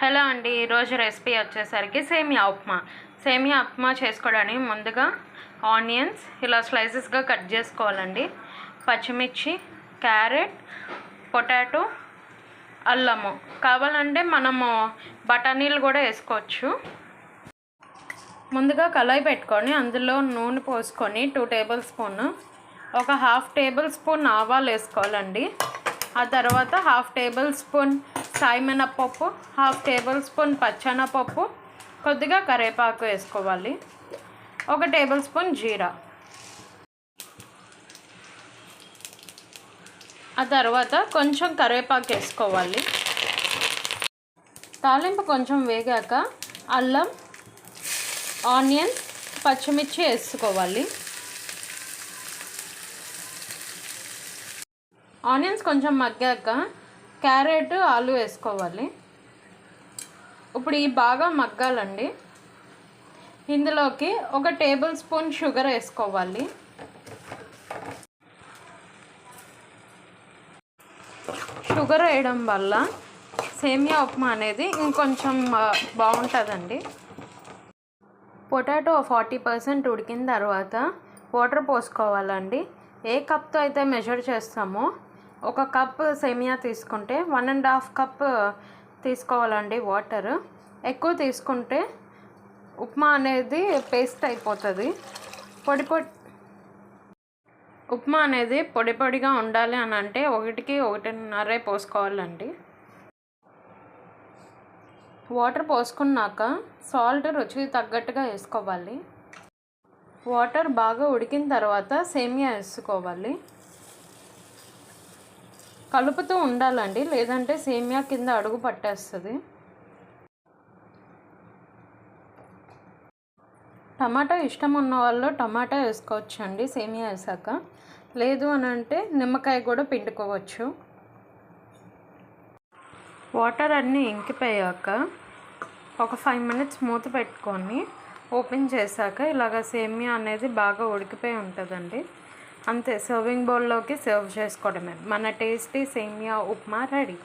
Hello అండి ఈరోజు recipe వచ్చేసరికి సేమియా ఉప్మా. సేమియా ఉప్మా చేసుకోవడానికి ముందుగా ఆనియన్స్ ఇలా స్లైసెస్గా కట్ చేసుకోవాలండి. పచ్చిమిర్చి క్యారెట్ పొటాటో అల్లము. కావాలంటే మనము బఠానీలు కూడా వేసుకోవచ్చు. ముందుగా కళాయి పెట్టుకొని అందులో నూనె పోసుకొని టూ టేబుల్ స్పూన్ ఒక హాఫ్ టేబుల్ స్పూన్ ఆవాలు వేసుకోవాలండి. ఆ తర్వాత హాఫ్ టేబుల్ స్పూన్ సాయిమినపప్పు హాఫ్ టేబుల్ స్పూన్ పచ్చెనపప్పు కొద్దిగా కరివేపాకు వేసుకోవాలి. ఒక టేబుల్ స్పూన్ జీరా. ఆ తర్వాత కొంచెం కరివేపాకు వేసుకోవాలి. తాలింపు కొంచెం వేగాక అల్లం ఆనియన్ పచ్చిమిర్చి వేసుకోవాలి. ఆనియన్స్ కొంచెం మగ్గాక క్యారెట్ ఆలు వేసుకోవాలి. ఇప్పుడు ఈ బాగా మగ్గాలండి. ఇందులోకి ఒక టేబుల్ స్పూన్ షుగర్ వేసుకోవాలి. షుగర్ వేయడం వల్ల సేమియా ఉప్మా అనేది ఇంకొంచెం బాగుంటుందండి. పొటాటో ఫార్టీ పర్సెంట్ ఉడికిన తర్వాత వాటర్ పోసుకోవాలండి. ఏ కప్తో అయితే మెజర్ చేస్తామో ఒక కప్ సేమియా తీసుకుంటే వన్ అండ్ హాఫ్ కప్ తీసుకోవాలండి వాటర్. ఎక్కువ తీసుకుంటే ఉప్మా అనేది పేస్ట్ అయిపోతుంది. పొడి పొడి ఉప్మా అనేది పొడి పొడిగా ఉండాలి అని అంటే ఒకటికి ఒకటిన్నరే పోసుకోవాలండి. వాటర్ పోసుకున్నాక సాల్ట్ రుచికి తగ్గట్టుగా వేసుకోవాలి. వాటర్ బాగా ఉడికిన తర్వాత సేమియా వేసుకోవాలి. కలుపుతూ ఉండాలండి లేదంటే సేమియా కింద అడుగు పట్టేస్తుంది. టమాటా ఇష్టం ఉన్న వాళ్ళు టమాటా వేసుకోవచ్చు అండి సేమియా వేసాక. లేదు అని అంటే నిమ్మకాయ కూడా పిండుకోవచ్చు. వాటర్ అన్నీ ఇంకిపోయాక ఒక ఫైవ్ మినిట్స్ మూత పెట్టుకొని ఓపెన్ చేశాక ఇలాగ సేమియా అనేది బాగా ఉడికిపోయి ఉంటుందండి. అంతే సర్వింగ్ బౌల్లోకి సర్వ్ చేసుకోవడమే. మన టేస్టీ సేమియా ఉప్మా రెడీ